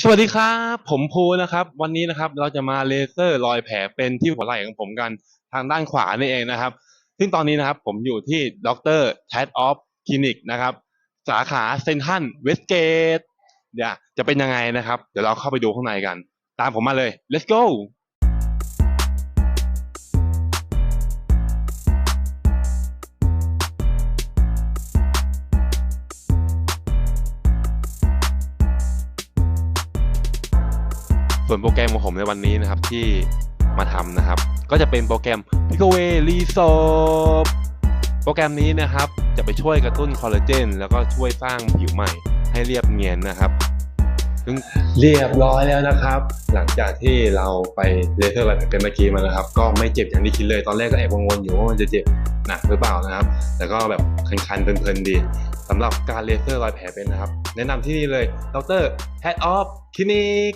สวัสดีครับ ผมภูนะครับ วันนี้นะครับเราจะมาเลเซอร์รอยแผลเป็นที่หัวไหล่ของผมกันทางด้านขวานี่เองนะครับ ซึ่งตอนนี้นะครับผมอยู่ที่ดรแทดออฟคลินิกนะครับ สาขาเซนทันเวสเกตเดี๋ยวจะเป็นยังไงนะครับ เดี๋ยวเราเข้าไปดูข้างในกัน ตามผมมาเลย let's go ส่วนโปรแกรมของผมในวันนี้นะครับที่มาทำนะครับ ก็จะเป็นโปรแกรม p i c o w a y r e s o r โปรแกรมนี้นะครับ จะไปช่วยกระตุ้นคอลลาเจนแล้วก็ช่วยสร้างผิวใหม่ให้เรียบเนียนนะครับซึ่งเรียบร้อยแล้วนะครับ หลังจากที่เราไปเลเซอร์รอยแผลเป็นเมื่อกี้มานะครับ ก็ไม่เจ็บอย่างที่คิดเลย ตอนแรกก็แอบกังวลอยู่ว่ามันจะเจ็บหนักหรือเปล่านะครับ แต่ก็แบบคันๆเพลินๆดีสำหรับการเลเซอร์รอยแผลเป็นนะครับ แนะนำที่นี่เลยดร Head of Clinic